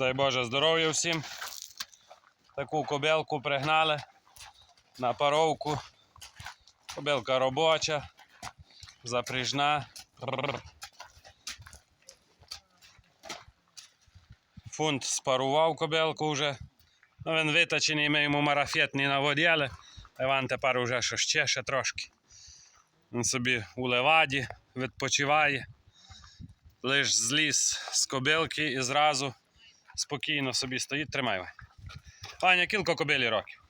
Дай Боже здоров'я всім. Таку кобилку пригнали на паровку. Кобилка робоча, запряжна. Бррр. Фунт спарував кобилку вже. Ну, він виточений, ми йому марафет не наводили. Іван тепер уже що ще, ще трошки. Він собі у леваді відпочиває. Лиш зліз з кобилки і зразу спокійно собі стоїть. Тримай. Вань. Ваня, кілько кобилі років.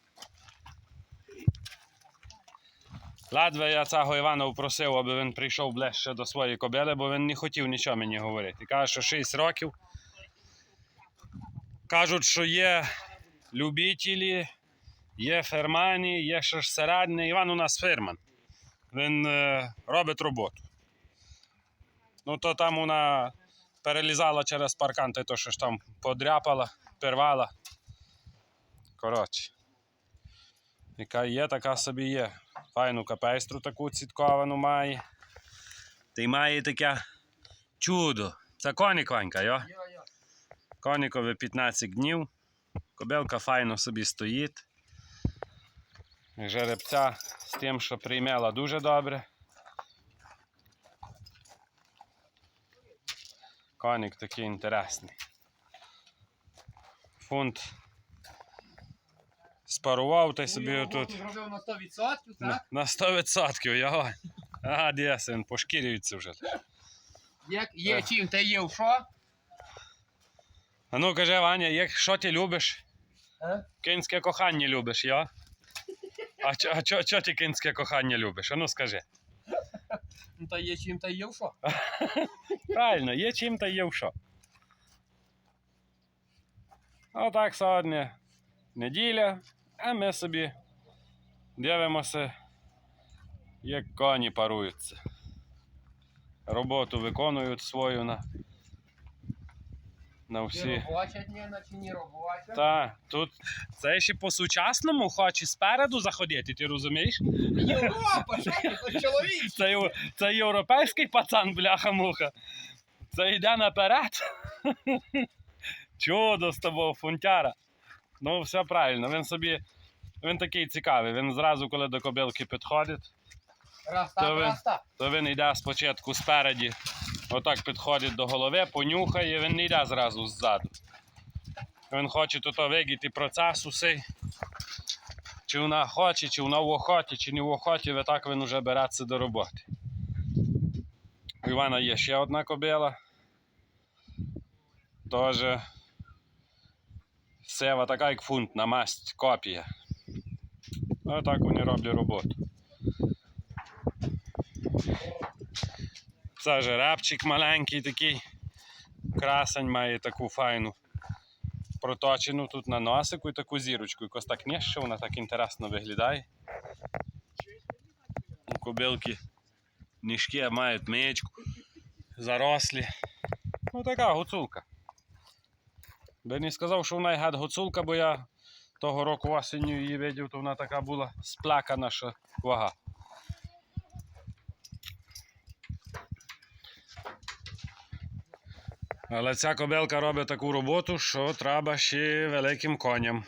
Ледве я цього Івана просив, аби він прийшов ближче до своєї кобили, бо він не хотів нічого мені говорити. Каже, що 6 років. Кажуть, що є любителі, є фермані, є ще ж середні. Іван у нас ферман. Він е, робить роботу. Ну, то там вона перелізала через паркан, то що ж там подряпала, pirвала. Коротше. Яка є, така собі є. Файну капейстру таку цітковану має. Та й має таке чудо. Це конік Ванька, йо? Конікові 15 днів. Кобилка файно собі стоїть. Жеребця з тим, що приймела дуже добре. Коник такий інтересний. Фунт спарував та й собі отут. Зробив на 100%, На, так? на 100% його. Ага, дєсен, пошкірюється вже. Як є Так. чим, та є в що? А ну каже, Ваня, як що ти любиш? Е? Кінське кохання любиш, я? А, чо- а чо, чо ти кінське кохання любиш? А ну скажи. Ну та є чим, та є в що? Правильно, є чим та є в що. Отак сьогодні неділя, а ми собі дивимося, як коні паруються. Роботу виконують свою на, на всі. робоча дня, чи не робоча? Та, тут це ще по-сучасному хоче спереду заходити, ти розумієш? Європа, що ти, чоловік? Це, єв- це європейський пацан, бляха-муха. Це йде наперед. Чудо з тобою, фунтяра. Ну, все правильно. Він собі. Він такий цікавий. Він зразу, коли до кобилки підходить, Раз То ви- раз так. то він йде спочатку спереді, отак підходить до голови, понюхає, він не йде зразу ззаду. Він хоче тут видіти процес усей. Чи вона хоче, чи вона в охоті, чи не в охоті, і так він вже береться до роботи. У Івана є ще одна кобила. Теж сева така, як фунт на масть, копія. Отак вони роблять роботу. Це жеребчик маленький такий. Красень має таку файну проточену тут на носику і таку зірочку. Якось так нижче, вона так інтересно виглядає. У кобилки ніжки мають мичку, зарослі. Ну така гуцулка. Би не сказав, що вона гад гуцулка, бо я того року осінню її видів, то вона така була сплакана, що вага. Але ця кобилка робить таку роботу, що треба ще великим коням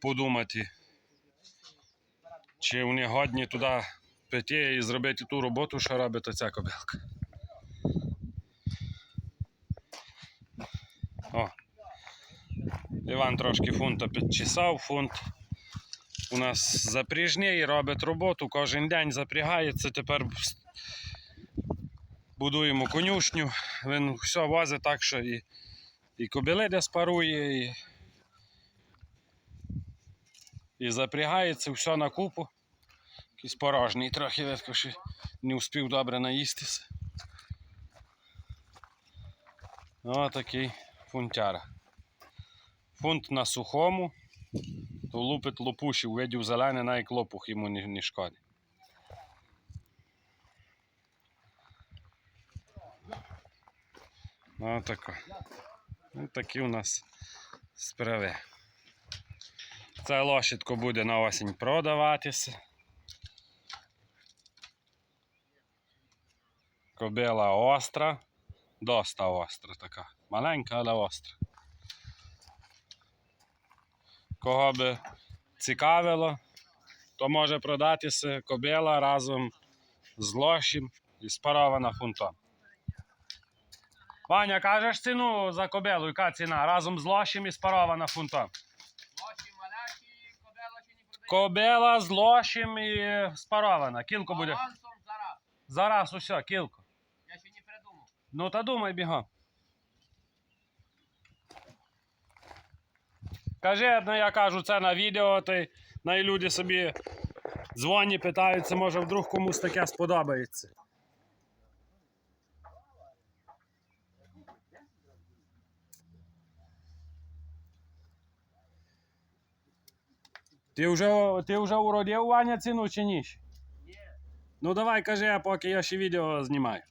подумати. Чи вони годні туди піти і зробити ту роботу, що робить ця кобилка. О. Іван трошки фунта підчесав, фунт у нас запряжний, робить роботу, кожен день запрягається. Тепер будуємо конюшню, він все возить так, що і, і кобили десь парує, і, і запрягається все на купу. Якийсь порожній трохи видко, що не успів добре наїстися. О, такий фунтяра. Фунт на сухому, то лупить лопуші, видів зелене, навіть лопух йому не шкодить. Ну, тако. Ну, такі у нас справи. Це лошадко буде на осінь продаватися. Кобила остра, доста остра така. Маленька, але остра. кого би цікавило, то може продатися кобила разом з лощем і спарована фунтом. Ваня, кажеш ціну за кобилу, яка ціна? Разом з лощем і спарована фунтом. Лоші кобела ще не продає. Кобила з лощем і спарована. Кілко буде. Зараз. Зараз усе, кілко. Я ще не придумав. Ну та думай бігом. Кажи, ну я кажу це на відео, то й най люди собі дзвонять, питаються, може вдруг комусь таке сподобається. Ти вже, ти вже уродив Ваня ціну чи ні? Ні. Ну давай кажи, а поки я ще відео знімаю.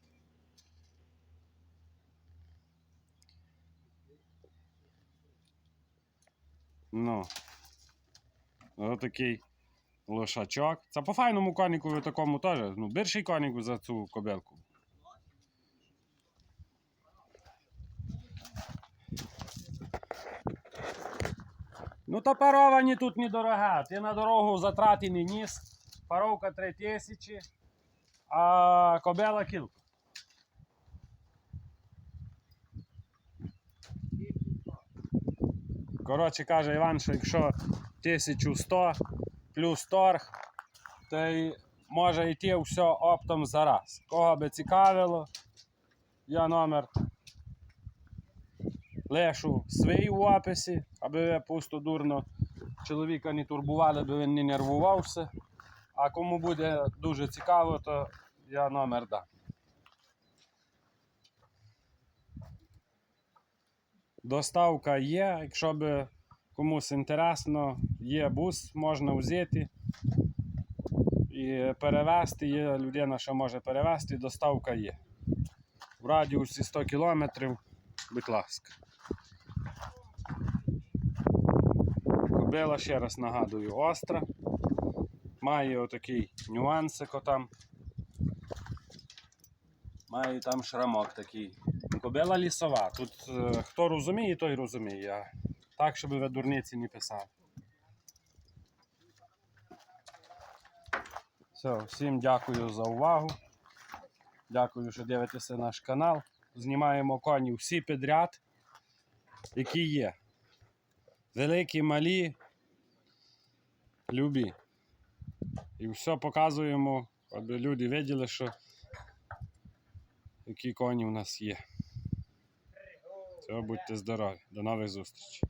Ну. Ось такий лошачок. Це по файному коніку такому теж. Ну, більший конік за цю кобилку. Ну, то паровані тут недорога. Ти на дорогу затрати не ніс. Паровка 3 тисячі, а кобела кілка. Коротше, каже Іван, що якщо 1100 плюс торг, то й може йти все оптом зараз. Кого би цікавило, я номер лишу свій в описі, аби ви пусто дурно чоловіка не турбували, аби він не нервувався. А кому буде дуже цікаво, то я номер дам. Доставка є, якщо би комусь інтересно, є бус, можна взяти і перевезти. Є людина, що може перевезти, доставка є. В радіусі 100 кілометрів, будь ласка. Кобила, ще раз нагадую, остра. Має отакий нюансик отам. Має там шрамок такий. Кобила лісова. Тут е, хто розуміє, той розуміє. Так, щоб ви дурниці не писали. Все, всім дякую за увагу. Дякую, що дивитеся наш канал. Знімаємо коні всі підряд, які є. Великі, малі, любі. І все показуємо, аби люди виділи, що які коні в нас є. Все, будьте здорові. До нових зустрічей.